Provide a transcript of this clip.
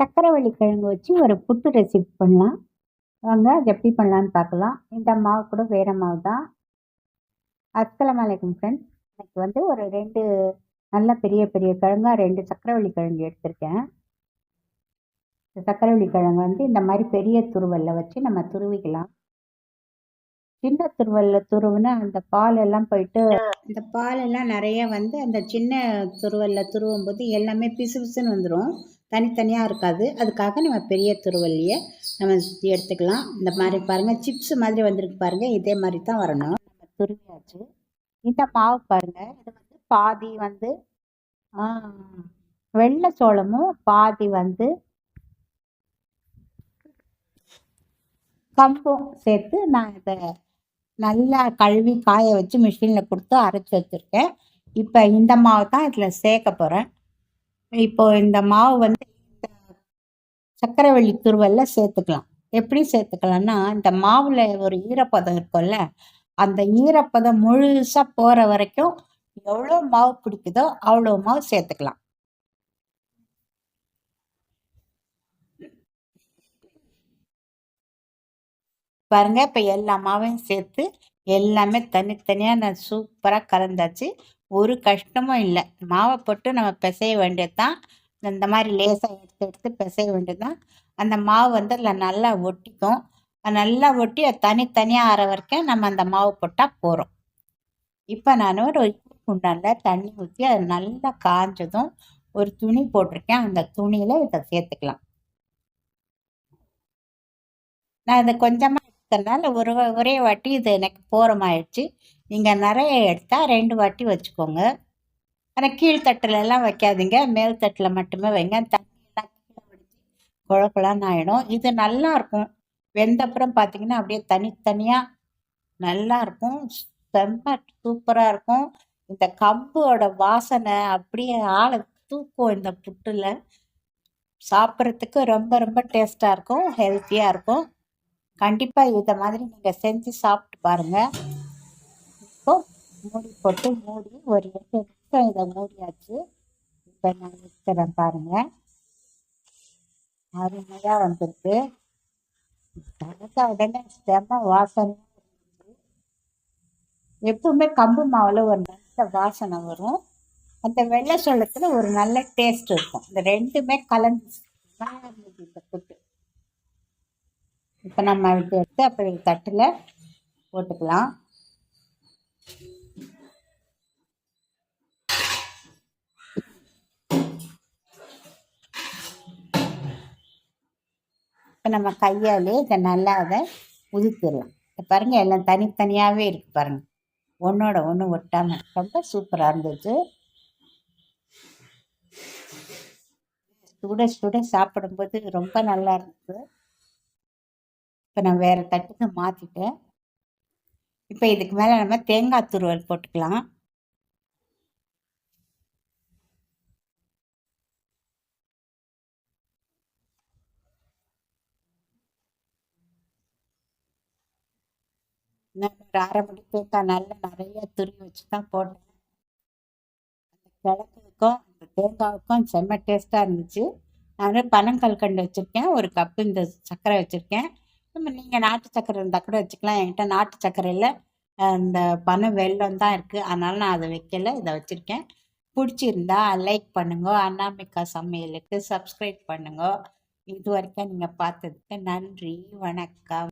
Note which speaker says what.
Speaker 1: சக்கரவள்ளி கிழங்கு வச்சு ஒரு புட்டு ரெசிபி பண்ணலாம். வாங்க அது எப்படி பண்ணலான்னு பார்க்கலாம். இந்த மாவு கூட வேறு மாவு தான். அஸ்லாம் வலைக்கம் ஃப்ரெண்ட்ஸ் எனக்கு வந்து ஒரு ரெண்டு நல்ல பெரிய பெரிய கிழங்காக ரெண்டு சக்கரவள்ளி கிழங்கு எடுத்திருக்கேன். இந்த சக்கரவள்ளி கிழங்கு வந்து இந்த மாதிரி பெரிய துருவலில் வச்சு நம்ம துருவிக்கலாம். சின்ன துருவலில் துருவுனா அந்த பால் எல்லாம் போயிட்டு அந்த பால் எல்லாம் நிறைய வந்து அந்த சின்ன துருவலில் துருவும் போது எல்லாமே பிசு பிசுன்னு வந்துடும் தனித்தனியாக இருக்காது. அதுக்காக நம்ம பெரிய துருவல்லையே நம்ம எடுத்துக்கலாம். இந்த மாதிரி பாருங்கள் சிப்ஸ் மாதிரி வந்திருக்கு பாருங்கள் இதே மாதிரி தான் வரணும். நம்ம துருவியாச்சு. இந்த மாவு பாருங்கள் இது வந்து பாதி வந்து வெள்ளை சோளமும் பாதி வந்து கம்பும் சேர்த்து நான் இதை நல்லா கழுவி காய வச்சு மிஷினில் கொடுத்து அரைச்சி வச்சுருக்கேன். இப்போ இந்த மாவு தான் இதில் சேர்க்க போகிறேன் இப்போ இந்த மாவு வந்து இந்த சக்கரவள்ளி துருவலில் சேர்த்துக்கலாம். எப்படி சேர்த்துக்கலாம்னா இந்த மாவில் ஒரு ஈரப்பதம் இருக்கும்ல அந்த ஈரப்பதம் முழுசாக போகிற வரைக்கும் எவ்வளோ மாவு பிடிக்குதோ அவ்வளோ மாவு சேர்த்துக்கலாம். பாருங்க இப்போ எல்லா மாவையும் சேர்த்து எல்லாமே தனித்தனியாக நான் சூப்பராக கலந்தாச்சு. ஒரு கஷ்டமும் இல்லை. மாவை போட்டு நம்ம பிசைய வேண்டியது தான் இந்த மாதிரி லேசாக எடுத்து எடுத்து பிசைய வேண்டியது தான் அந்த மாவு வந்து அதில் நல்லா ஒட்டிக்கும். நல்லா ஒட்டி தனித்தனியாக ஆற வரைக்கும் நம்ம அந்த மாவு போட்டால் போகிறோம் இப்போ நான் ஒரு குண்டானில் தண்ணி ஊற்றி அது நல்லா காஞ்சதும் ஒரு துணி போட்டிருக்கேன். அந்த துணியில் இதை சேர்த்துக்கலாம். நான் இதை கொஞ்சமாக அதனால் ஒரு ஒரே வாட்டி இது எனக்கு போரமாயிடுச்சு நீங்கள் நிறைய எடுத்தால் ரெண்டு வாட்டி வச்சுக்கோங்க. ஆனால் கீழ்த்தட்டிலெல்லாம் வைக்காதீங்க. மேல் தட்டில் மட்டுமே வைங்க. தண்ணியெல்லாம் கீழே குழப்பலான்னு ஆகிடும் இது நல்லா இருக்கும். வெந்தப்புறம் பார்த்தீங்கன்னா அப்படியே தனித்தனியாக நல்லா இருக்கும். செம்ம சூப்பராக இருக்கும். இந்த கம்போட வாசனை அப்படியே ஆளை தூக்கும் இந்த புட்டில். சாப்பிட்றதுக்கு ரொம்ப ரொம்ப டேஸ்ட்டாக இருக்கும். ஹெல்த்தியாக இருக்கும். கண்டிப்பாக இதை மாதிரி நீங்கள் செஞ்சு சாப்பிட்டு பாருங்கள் இப்போ மூடி போட்டு மூடி ஒரு எட்டு நிமிஷம் இதை மூடியாச்சு. இப்போ நான் வைக்கிறேன் பாருங்கள் அருமையாக வந்திருக்கு. தனக்கா உடனே செம்ம வாசனை எப்பவுமே கம்பு மாவில் ஒரு நல்ல வாசனை வரும். அந்த வெள்ளை சோளத்தில் ஒரு நல்ல டேஸ்ட் இருக்கும். இந்த ரெண்டுமே கலந்து இந்த புட்டு இப்போ நம்ம எடுத்து எடுத்து அப்படி தட்டில் போட்டுக்கலாம். இப்போ நம்ம கையாலே இதை நல்லா அதை உதிர்த்திடலாம் பாருங்கள் எல்லாம் தனித்தனியாகவே இருக்குது பாருங்கள் ஒன்றோட ஒன்று ஒட்டாமல் ரொம்ப சூப்பராக இருந்துச்சு. சுட சுட சாப்பிடும்போது ரொம்ப நல்லா இருந்தது இப்போ நான் வேறு தட்டுக்கு மாற்றிட்டேன் இப்போ இதுக்கு மேலே நம்ம தேங்காய் துருவல் போட்டுக்கலாம். நான் ஒரு அரை மணி தேங்காய் நல்லா நிறைய துருவி வச்சு தான் போட்டேன். அந்த கிழங்குக்கும் அந்த தேங்காவுக்கும் செம்ம டேஸ்ட்டாக இருந்துச்சு. நான் பனங்கல்கண்டு வச்சுருக்கேன். ஒரு கப்பு இந்த சர்க்கரை வச்சுருக்கேன். நம்ம நீங்கள் நாட்டு சக்கரை இருந்தால் கூட வச்சுக்கலாம். என்கிட்ட நாட்டு சக்கரையில் இந்த பனை வெள்ளம் தான் இருக்குது அதனால் நான் அதை வைக்கல. இதை வச்சுருக்கேன். பிடிச்சிருந்தா லைக் பண்ணுங்க. அண்ணாமிக்கா சமையலுக்கு சப்ஸ்கிரைப் பண்ணுங்க. இது வரைக்கும் நீங்கள் பார்த்ததுக்கு நன்றி. வணக்கம்.